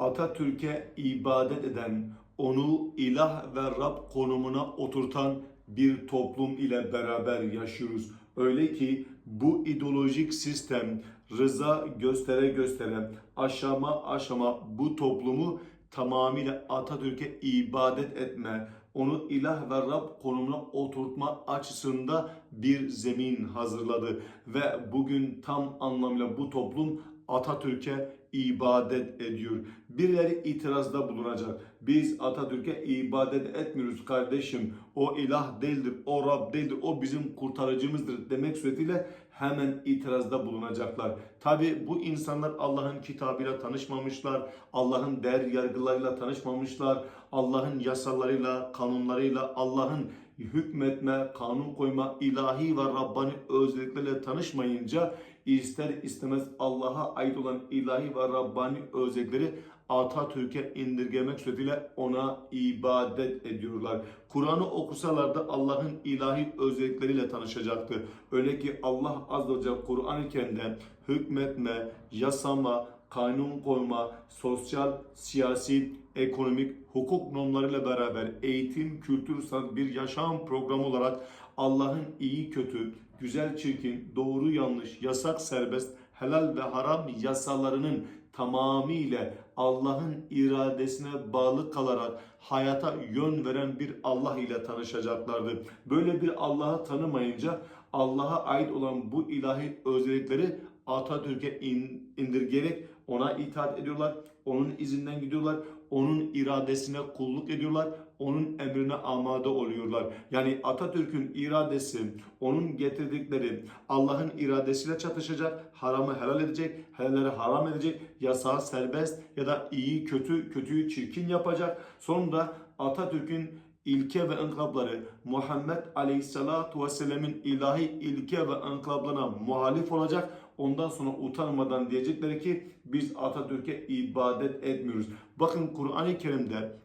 Atatürk'e ibadet eden, onu ilah ve Rab konumuna oturtan bir toplum ile beraber yaşıyoruz. Öyle ki bu ideolojik sistem rıza göstere göstere aşama aşama bu toplumu tamamıyla Atatürk'e ibadet etme, onu ilah ve Rab konumuna oturtma açısında bir zemin hazırladı. Ve bugün tam anlamıyla bu toplum Atatürk'e ibadet ediyor. Birileri itirazda bulunacak. Biz Atatürk'e ibadet etmiyoruz kardeşim. O ilah değildir, o Rab değildir, o bizim kurtarıcımızdır demek suretiyle hemen itirazda bulunacaklar. Tabi bu insanlar Allah'ın kitabıyla tanışmamışlar, Allah'ın değer yargılarıyla tanışmamışlar, Allah'ın yasalarıyla, kanunlarıyla, Allah'ın hükmetme, kanun koyma, ilahi ve Rabbani özelliklerle tanışmayınca ister istemez Allah'a ait olan ilahi ve Rabbani özellikleri Atatürk'e indirgemek suretiyle ona ibadet ediyorlar. Kur'an'ı okusalar da Allah'ın ilahi özellikleriyle tanışacaktı. Öyle ki Allah Azze ve Celle Kur'an-ı Kerim'de hükmetme, yasama, kanun koyma, sosyal, siyasi, ekonomik, hukuk normlarıyla beraber eğitim, kültür, sanat bir yaşam programı olarak Allah'ın iyi kötü, güzel çirkin, doğru yanlış, yasak serbest, helal ve haram yasalarının tamamıyla Allah'ın iradesine bağlı kalarak hayata yön veren bir Allah ile tanışacaklardı. Böyle bir Allah'ı tanımayınca Allah'a ait olan bu ilahi özellikleri Atatürk'e in, indirgerek ona itaat ediyorlar. Onun izinden gidiyorlar. Onun iradesine kulluk ediyorlar. Onun emrine amade oluyorlar. Yani Atatürk'ün iradesi, onun getirdikleri Allah'ın iradesiyle çatışacak, haramı helal edecek, helalleri haram edecek, yasağı serbest ya da iyi kötü, kötüyü çirkin yapacak. Sonra Atatürk'ün ilke ve inkılapları Muhammed Aleyhisselatu Vesselam'ın ilahi ilke ve inkılaplarına muhalif olacak. Ondan sonra utanmadan diyecekleri ki biz Atatürk'e ibadet etmiyoruz. Bakın Kur'an-ı Kerim'de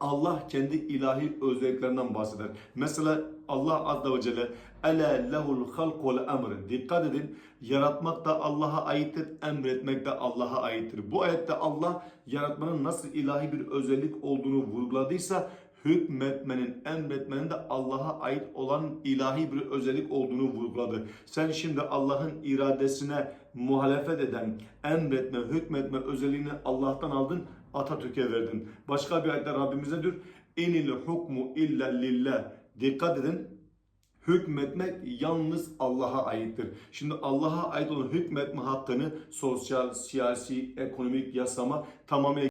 Allah kendi ilahi özelliklerinden bahseder. Mesela Allah Azze ve Celle Ele lehul halk vel emr. Dikkat edin. Yaratmak da Allah'a aittir. Emretmek de Allah'a aittir. Bu ayette Allah yaratmanın nasıl ilahi bir özellik olduğunu vurguladıysa hükmetmenin, emretmenin de Allah'a ait olan ilahi bir özellik olduğunu vurguladı. Sen şimdi Allah'ın iradesine muhalefet eden, emretme, hükmetme özelliğini Allah'tan aldın, Atatürk'e verdin. Başka bir ayette Rabbimiz ne diyor? İnil hukmu illa lillah. Dikkat edin. Hükmetmek yalnız Allah'a aittir. Şimdi Allah'a ait olan hükmetme hakkını sosyal, siyasi, ekonomik yasama tamamıyla